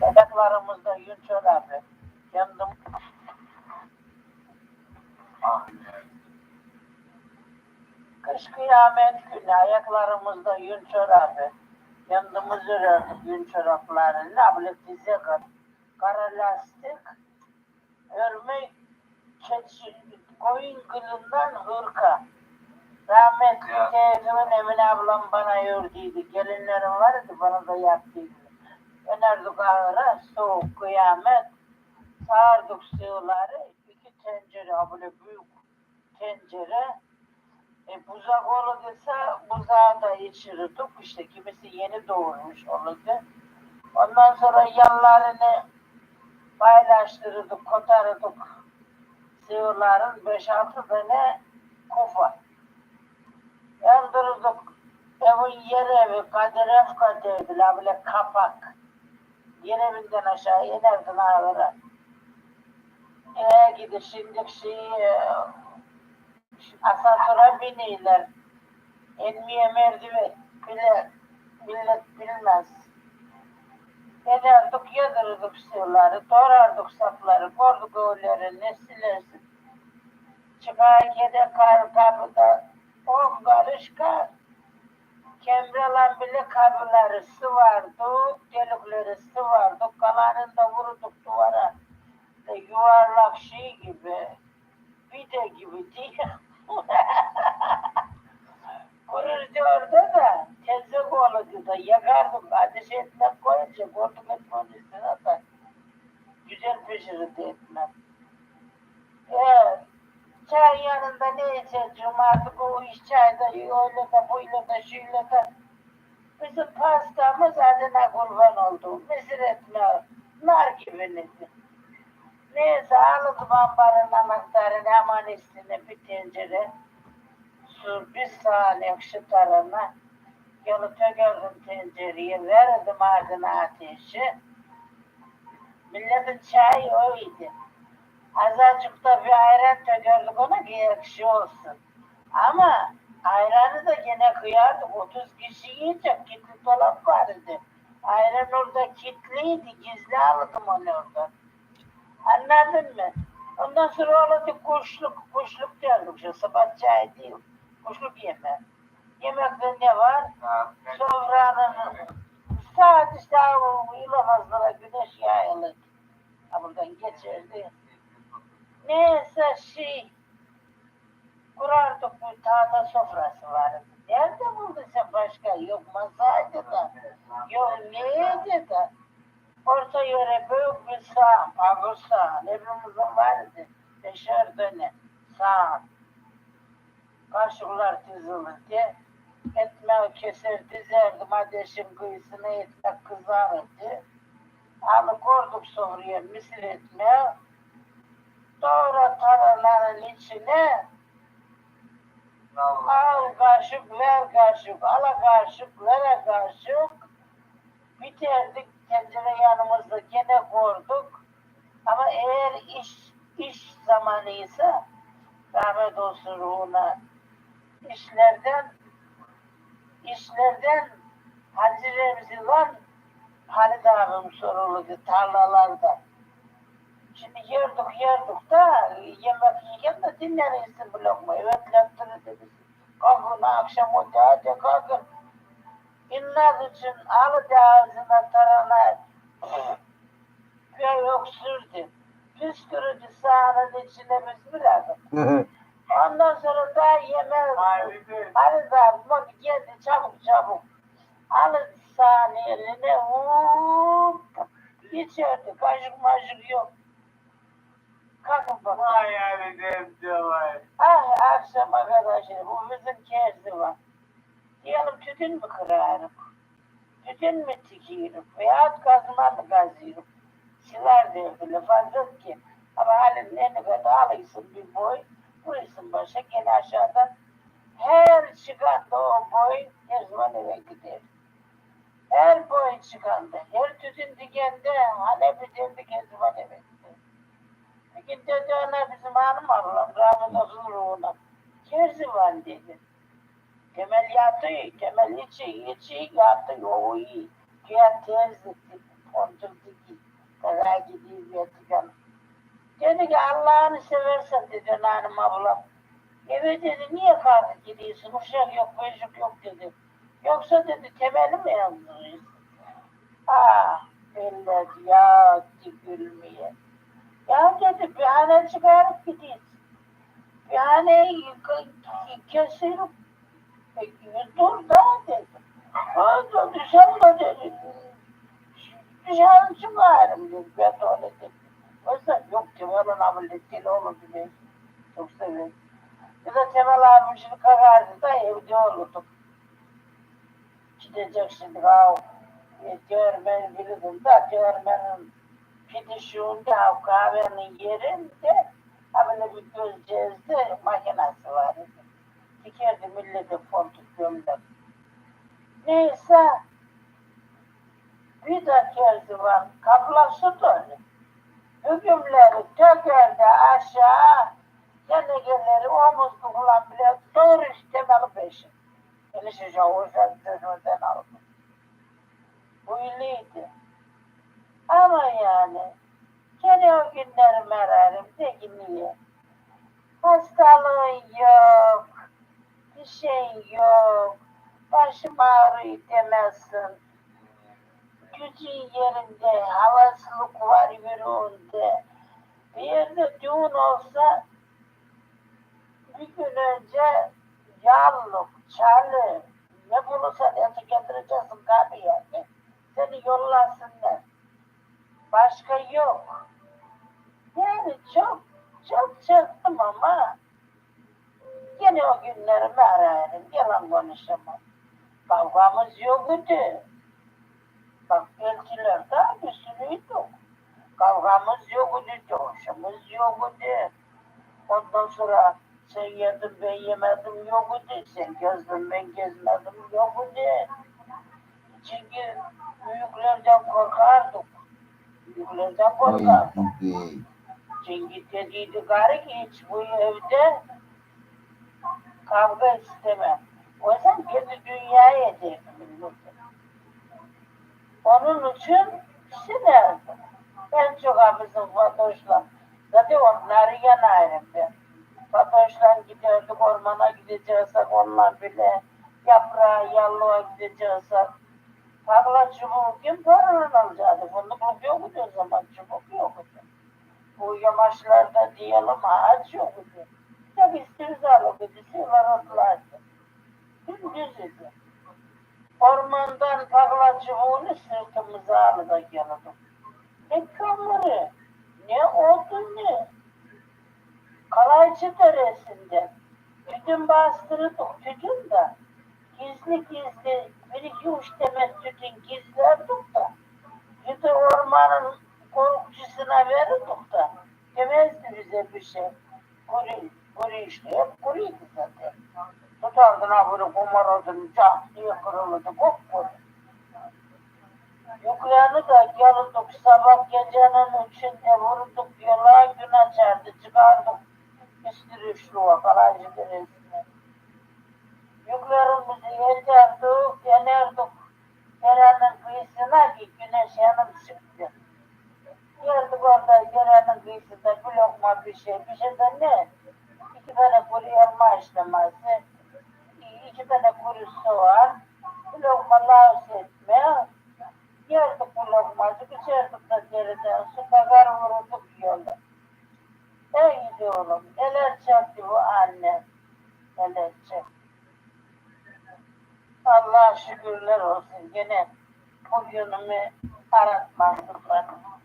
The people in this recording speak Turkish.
Bebeklerimizde yün çorabı. Kendim Ah, kış kıyamet günü ayaklarımızda yün çorabı. Kendimiz örerdük yün çoraplarını. Böyle dize kar, kara lastik. Örme keçi, koyun kılından hırka. Rahmetli teyzemin Emine ablam bana ördüydü. Gelinlerim vardı bana da yaptıydı. Önerdik ağıra soğuk kıyamet. Sağırdık sığıları. iki tencere böyle büyük tencere. E, buzak olursa buzağı da içirirdik. İşte kimisi yeni doğurmuş olurdu. Ondan sonra yanlarını paylaştırırdık, kotarırdık. Sığırların 5-6 tane kufa. Yandırırdık. Evin yer evi, kaderef kaderdiler, böyle kapak. Yer evinden aşağı inerdin ağıra. Ee gidi şimdi şey, asansöre biniyorlar. Enmiye merdiven. Bile, millet bilmez. Ederdik, yedirirdik sığırları, doğrardık sapları, korduk öğlerini, ne silersin. Çıkarken kar kapıda on karış kar. Kemralan bile kabirleri sıvardı, delikleri sıvardı, kalanını da vurduk duvara. E, yuvarlak şey gibi, pide gibi değil. Kururdu orada da, tezek olurdu da, yakardık, ateş etmek koyunca, korduk etmenin üstüne da, güzel pişirirdi etmek. Çay yanında ne içeceğim artık o iş çayda öyle de böyle de şöyle de. Bizim pastamız adına kurban oldu. Mısır etme, nar gibi neydi. Neyse aldım ambarın anahtarını hemen üstüne bir tencere. Su bir saniye şu tarafına. Yolu tökerdim tencereye, verdim ardına ateşi. Milletin çayı oydu. Azıcık da bir ayran tökerdik ona ki ekşi olsun. Ama ayranı da gene kıyardık. 30 kişi yiyecek. Kitli dolap vardı. Ayran orada kitliydi. Gizli aldım onu orada. Anladın mı? Ondan sonra oldu kuşluk. Kuşluk derdik şu sabah çay değil. Kuşluk yeme. Yemekte ne var? Sofranın saat işte o ilamazlara güneş yayılır. Buradan geçerdi. Neyse şey kurardık bir tahta sofrası vardı. Nerede buldun sen başka? Yok masaydı da. Yok neydi de. Orta yöre büyük bir sağım, ağır sağım. Hepimizin vardı. Beşer tane sağım. Kaşıklar dizilirdi. Ekmeği keser dizerdim ateşin kıyısına ekmek kızarırdı. Alıp koyduk sofraya misir ekmeği. Doğru tarlaların içine al kaşık ver kaşık, ala kaşık, vere kaşık. Biterdik tencere yanımızda gene koyduk. Ama eğer iş iş zamanıysa rahmet olsun ruhuna işlerden işlerden Hacı Remzi var Halid abim soruluydu tarlalarda. Şimdi yerdik yerdik da yemek yiyken de dinlenirsin bu lokmayı. Ötlettirirdi bizi. Kalkın akşam oldu hadi kalkın. İnler için alıdı ağzına tarhana köy öksürdü. Püskürücü sahanın içine biz bırakın. Ondan sonra da yemeği abi bak geldi çabuk çabuk. Alın sahne eline hop. İçerdi kaşık maşık yok. Kalkın bak. Vay yani vay. Ah akşama kadar şey bu bizim kerzi var. Diyelim tütün mü kırarım? Tütün mü tikiyorum? Veyahut kazma mı kazıyorum? Siler devriyle fazla ki. Ama halin ne kadar alırsın bir boy. Vurursun başa gene aşağıdan. Her çıkan da o boy her zaman eve gider. Her boy çıkan da, her tütün dikende hani bitirdik her zaman eve ona bizim hanım ablam rahmet olsun ruhuna. Kerzi var dedi. Temel yatıyor, temel içi, içi yatıyor, o iyi. Kıyat terzi dedi. Kondurdu ki. Kara gidiyor yatacağım. Dedi ki Allah'ını seversen dedi hanım ablam. Eve dedi niye kalkıp gidiyorsun? Uşak yok, çocuk yok dedi. Yoksa dedi temeli mi yazdırıyorsun? Ah, eller ya gülmeye. Ya dedi bir hane çıkarıp gidiyorsun. Bir haneyi kesirip e, dur da dedi. Hadi dışarıda dedi. Dışarı çıkarım dedi. Ben dedim. Oysa yok Cemal'ın ameliyatıyla olur bile. Çok severim. Bir de Cemal abim şimdi karardı da evde olurduk. Gidecek şimdi. E, Görmen bilirdim da görmenin pidişiğinde ha, kahvenin yerinde böyle bir gözcezde makinesi var idi. Dikerdi millete fontuk gömlek. Neyse bir de kerzi var. Kaplası dolu. Hükümleri tökerdi aşağı. Tenekeleri omuzlukla bile doğru istemeli peşin. Beni şişe uzak dönürden aldım. Bu iyiydi. Ama yani gene o günleri merarım de niye? Hastalığın yok. Bir şey yok. Başım ağrıyor demezsin. Gücün yerinde, havasılık var yüreğinde. Bir yerde düğün olsa bir gün önce yağlık, çalı, ne bulursan eti getireceksin kapıya. Seni yollasınlar. Başka yok. Yani çok çok çaktım ama yine o günlerimi ararım. Yalan konuşamam. Kavgamız yok idi. Bak elçiler de bir sürüydü. Kavgamız yok idi, coşumuz yok idi. Ondan sonra sen yedin ben yemedim yok idi. Sen gezdin ben gezmedim yok idi. Çünkü büyüklerden korkardık. Büyüklerden korkardık. Çünkü dediydi gari ki hiç bu evde kavga istemem. O yüzden kendi dünyaya milleti. Onun için sinerdim. En çok abimizin Fatoş'la. Zaten onları yanarım ben. Fatoş'la giderdik ormana gideceksek onlar bile yaprağa, yallığa gideceksek. Tarla çubuğu kim paralan alacaktı? Fındıklık yoktu o zaman, çubuk yoktu. Bu yamaçlarda diyelim ağaç yoktu. Tek üstümüze alıp gidiyorlar otlardı. Gündüz idi. Ormandan tarla çubuğunu sırtımıza alıp gelirdik. Ne kömürü, ne odunu. Kalaycı deresinde tütün bastırırdık tütün de. Gizli gizli bir iki üç demet tütün gizlerdik da. De ormanın korkçusuna verirdik da. Demezdi bize bir şey. Kuru, kuru işte hep kuruydu zaten. Tutardın ha böyle kumar odunu cah diye kırılırdı kupkuru. Yüklerini da gelirdik sabah gecenin içinde vurduk yola gün açardı çıkardık. İstiriçluğa kalaycı deresine. Yüklerimizi yeterdik, yenerdik. Derenin kıyısına ki güneş yanım çıktı. Geldik orada derenin kıyısında bir lokma bir şey. Bir şey de ne? İki tane kuru elma işlemesi. iki tane kuru soğan. Bir lokma laus etme. Geldik bu lokmacık, içerdik de deriden su kakar vururduk yolda. Ey gidi oğlum, neler çekti bu anne, neler çekti. Allah şükürler olsun gene o günümü aratmazdık bana.